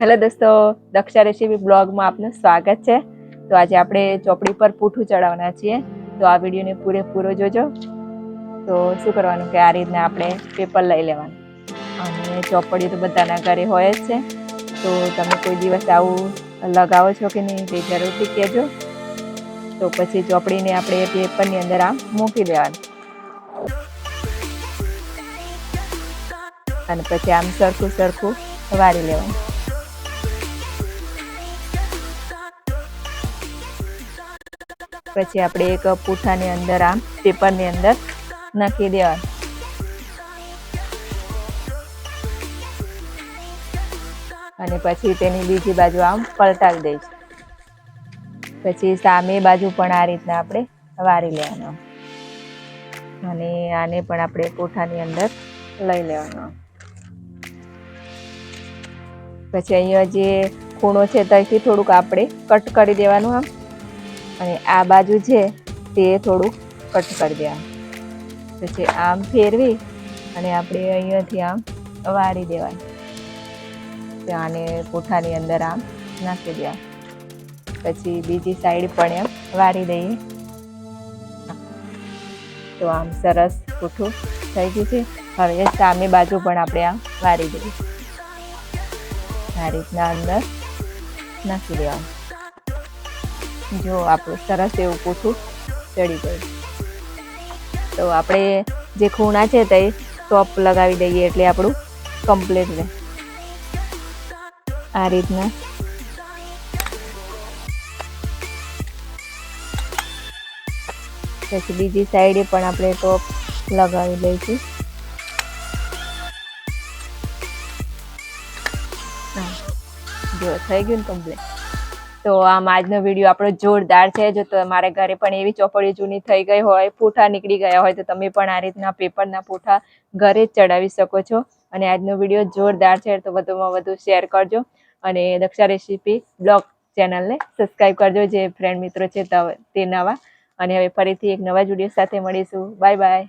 Hello દોસ્તો, Daksha recipe બ્લોગમાં આપનું સ્વાગત છે. તો આજે આપણે ચોપડી પર પૂઠું ચડાવવાના છીએ. તો આ વિડીયોને પૂરેપૂરો જોજો. તો શું કરવાનું કે આ રીતના આપણે પેપર લઈ લેવાનું. અને ચોપડી તો બધાના ઘરે હોય જ છે. તો તમે કોઈ દિવસ આવું લગાવો છો કે નહીં તે જરૂરથી કહેજો. તો પછી ચોપડીને આપણે પેપરની અંદર આમ મૂકી દેવાનું. અને પછી આમ સરખું સરખું વાળી લેવાનું. પછી આપણે એક પૂઠાની અંદર આમ, પેપરની અંદર નાખી દેવાનું. અને પછી તેની બીજી બાજુ આમ પલટાવી દઈશું. પછી સામે બાજુ પણ આ રીતના આપણે વારી લેવાનો. અને આને પણ આપણે પૂઠાની અંદર લઈ લેવાનો. પછી અહીંયા જે ખૂણો છે, ત્યાંથી થોડુંક આપણે કટ કરી દેવાનું આમ. અને આ બાજુ છે તે થોડુંક કટ કરી દેવાનું. પછી આમ ફેરવી અને આપણે અહીંયાથી આમ વાળી દેવાનું. આને પૂઠાની અંદર આમ નાખી દેવાનું. પછી બીજી સાઈડ પણ એમ વાળી દઈએ. તો આમ સરસ પૂઠું થઈ ગયું છે. હવે સામે બાજુ પણ આપણે આમ વાળી દઈએ. આ રીતના અંદર નાખી દેવાનું. જો આપણું સરસ એવું પૂઠું ચડી ગયું. તો આપણે જે ખૂણા છે તે ટોપ લગાવી દઈએ એટલે આપણું કમ્પ્લીટ રહે. આ રીતના. પછી બીજી સાઈડે પણ આપણે ટોપ લગાવી દઈશું. જો, થઈ ગયું ને કમ્પ્લીટ તો આમ આજનો વીડિયો આપણો જોરદાર છે. જો તમારે ઘરે પણ એવી ચોપડી જૂની થઈ ગઈ હોય પૂઠા નીકળી ગયા હોય, તો તમે પણ આ રીતના પેપરના પૂઠા ઘરે જ ચડાવી શકો છો. અને આજનો વીડિયો જોરદાર છે, તો વધુમાં વધુ શેર કરજો. અને દક્ષા રેસીપી બ્લોગ ચેનલને સબસ્ક્રાઈબ કરજો, જે ફ્રેન્ડ મિત્રો છે, તે નવા. અને હવે ફરીથી એક નવા જ વીડિયો સાથે મળીશું. Bye bye